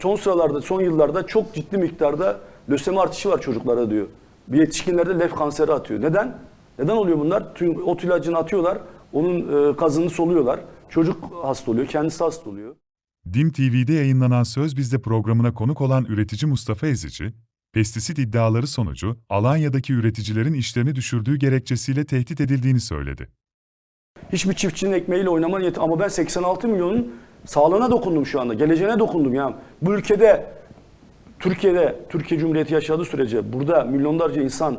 Son sıralarda, son yıllarda çok ciddi miktarda lösemi artışı var çocuklarda diyor. Bir yetişkinlerde lef kanseri atıyor. Neden? Neden oluyor bunlar? Tüm ot ilacını atıyorlar, onun e, kazını soluyorlar. Çocuk hasta oluyor, kendisi hasta oluyor. DİM TV'de yayınlanan Söz Bizde programına konuk olan üretici Mustafa Ezici, pestisit iddiaları sonucu Alanya'daki üreticilerin işlerini düşürdüğü gerekçesiyle tehdit edildiğini söyledi. Hiçbir çiftçinin ekmeğiyle oynama niyeti ama ben 86 milyonun sağlığına dokundum şu anda. Geleceğine dokundum ya. Bu ülkede Türkiye'de Türkiye Cumhuriyeti yaşadığı sürece burada milyonlarca insan e,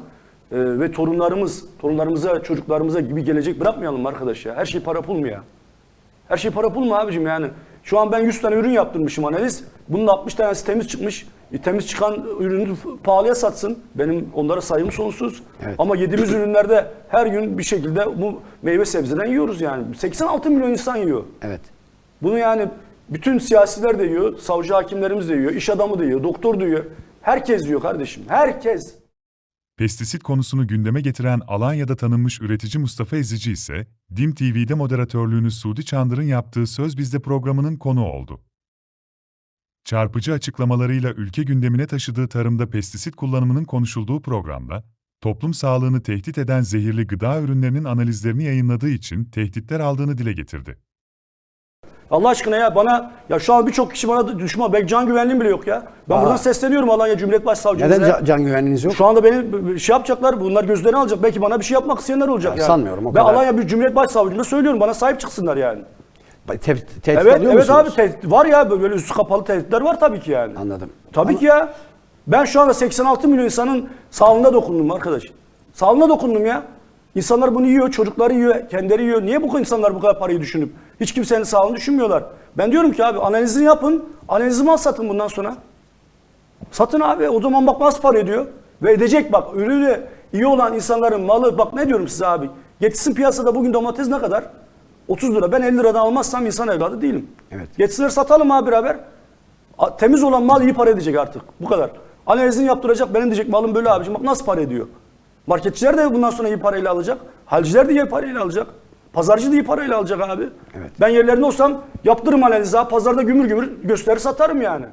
ve torunlarımız, torunlarımıza, çocuklarımıza gibi gelecek bırakmayalım arkadaş ya. Her şey para pul mu ya? Her şey para pul mu abicim yani? Şu an ben 100 tane ürün yaptırmışım analiz. Bunun 60 tanesi temiz çıkmış. E, temiz çıkan ürünü pahalıya satsın. Benim onlara saygım sonsuz. Evet. Ama yediğimiz ürünlerde her gün bir şekilde bu meyve sebzeden yiyoruz yani. 86 milyon insan yiyor. Evet. Bunu yani bütün siyasiler de yiyor, savcı hakimlerimiz de yiyor, iş adamı da yiyor, doktor da yiyor. Herkes yiyor kardeşim. Herkes. Pestisit konusunu gündeme getiren Alanya'da tanınmış üretici Mustafa Ezici ise, DİM TV'de moderatörlüğünü Suudi Çandır'ın yaptığı Söz Bizde programının konu oldu. Çarpıcı açıklamalarıyla ülke gündemine taşıdığı tarımda pestisit kullanımının konuşulduğu programda, toplum sağlığını tehdit eden zehirli gıda ürünlerinin analizlerini yayınladığı için tehditler aldığını dile getirdi. Allah aşkına ya bana ya şu an birçok kişi bana düşman. Ben can güvenliğim bile yok ya. Ben Aa. buradan sesleniyorum Alanya Cumhuriyet Başsavcımıza. Neden ca- can güvenliğiniz yok? Şu anda beni şey yapacaklar, bunlar gözlerini alacak. Belki bana bir şey yapmak isteyenler olacak Ya yani. sanmıyorum, o Ben kadar. Alanya bir Cumhuriyet Başsavcılığına söylüyorum. Bana sahip çıksınlar yani. Te- tehdit Evet, alıyor evet musunuz? abi tehdit var ya böyle üstü kapalı tehditler var tabii ki yani. Anladım. Tabii Ama- ki ya. Ben şu anda 86 milyon insanın sağlığına dokundum arkadaş. Sağlığına dokundum ya. İnsanlar bunu yiyor, çocukları yiyor, kendileri yiyor. Niye bu insanlar bu kadar parayı düşünüp hiç kimsenin sağlığını düşünmüyorlar? Ben diyorum ki abi analizini yapın, analizi mal satın bundan sonra. Satın abi o zaman bak nasıl para ediyor. Ve edecek bak ürünü iyi olan insanların malı bak ne diyorum size abi. Getirsin piyasada bugün domates ne kadar? 30 lira. Ben 50 liradan almazsam insan evladı değilim. Evet. Getirsinler satalım abi beraber. Temiz olan mal iyi para edecek artık. Bu kadar. Analizini yaptıracak. Benim diyecek malım böyle abicim. Bak nasıl para ediyor. Marketçiler de bundan sonra iyi parayla alacak. Halciler de iyi parayla alacak. Pazarcı da iyi parayla alacak abi. Evet. Ben yerlerinde olsam yaptırırım analizi. Pazarda gümür gümür gösterir satarım yani.